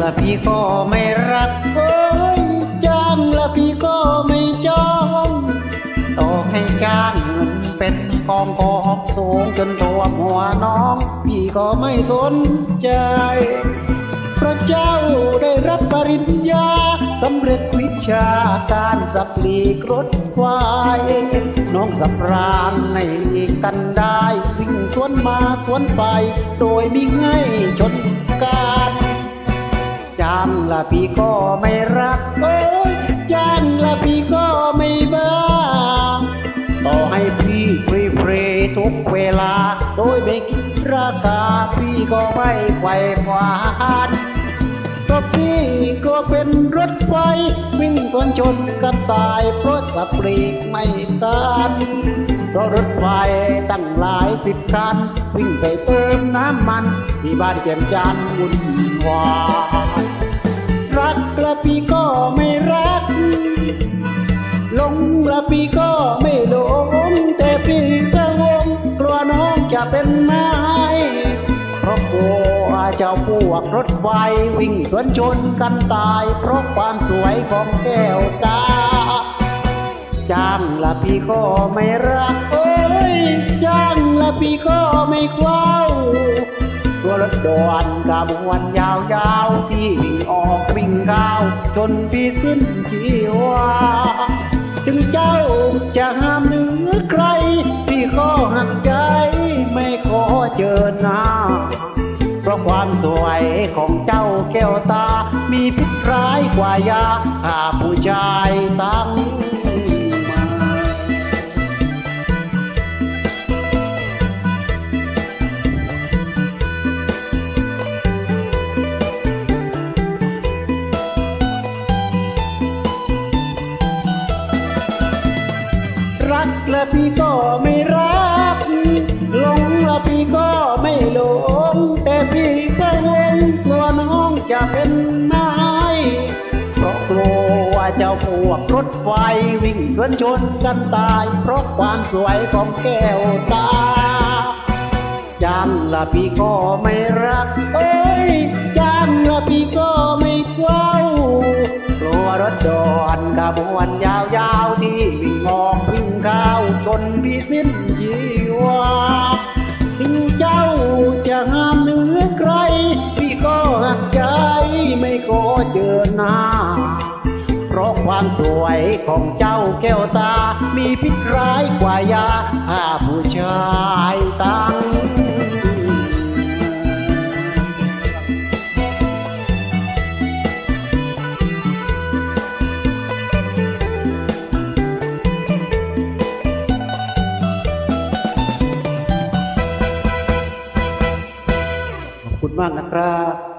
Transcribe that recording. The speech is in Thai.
ละพี่ก็ไม่รักเอ้ยจ้างละพี่ก็ไม่จ้องต่อให้จ้างเงินเป็นกองกองสูงจนตัวมหัวน้อง พี่ก็ไม่สนใจพระเจ้าได้รับปริญญาสำเร็จวิชาการสับลีกรถควายน้องสับรานในกันได้ วิ่งสวนมาสวนไป โดยมิให้ชนการ จางละพี่ก็ไม่รักเอ้ยจางละพี่ก็ไม่บ้า ต่อให้พี่ฟรีฟรีทุกเวลา โดยไม่คิดราคาพี่ก็ไม่ไขว่คว้านก็พี่ก็เป็นรถไฟ วิ่งสวนชนกันตายเพราะสับปรีกไม่ตันเพราะรถไฟตั้งหลายสิบคัน วิ่งไปเติมน้ำมัน ที่บ้านเจียมจันทน์วุ่นวายาพวกรถไฟวิ่งสวนชนกันตาย เพราะความสวยของแก้วตาจ้างละพี่ก็ไม่รักเอ้ยจ้างละพี่ก็ไม่คว้าตัวรถด่วนกระบวนยาวๆที่วิ่งออกวิ่งเข้าจนพี่สิ้นชีวาถึงเจ้าจะห้ามเหนือใคร พี่ก็หักใจไม่ขอเจอหน้า ความสวยของเจ้าแก้วตา มีพิษร้ายกว่ายาหาผู้ชายตั้งรักและพี่ก็ไม่รัก เจ้าพวกรถไฟวิ่งสวนชนกันตาย เพราะความสวยของแก้วตาจ้างละพี่ก็ไม่รัก เอ้ยจ้างละพี่ก็ไม่เฝ้ากลัวรถดอนขบวนยาวๆที่วิ่งออกวิ่งเข้าจนพี่สิ้นชีวาถึงเจ้าจะห้ามเหนือใครพี่ก็หักใจไม่ขอเจอหน้า ราะความสวยของเจ้าแก้วตา มีพิษร้ายกว่ายาหาผู้ชายตั้งขอบคุณมากนะครับ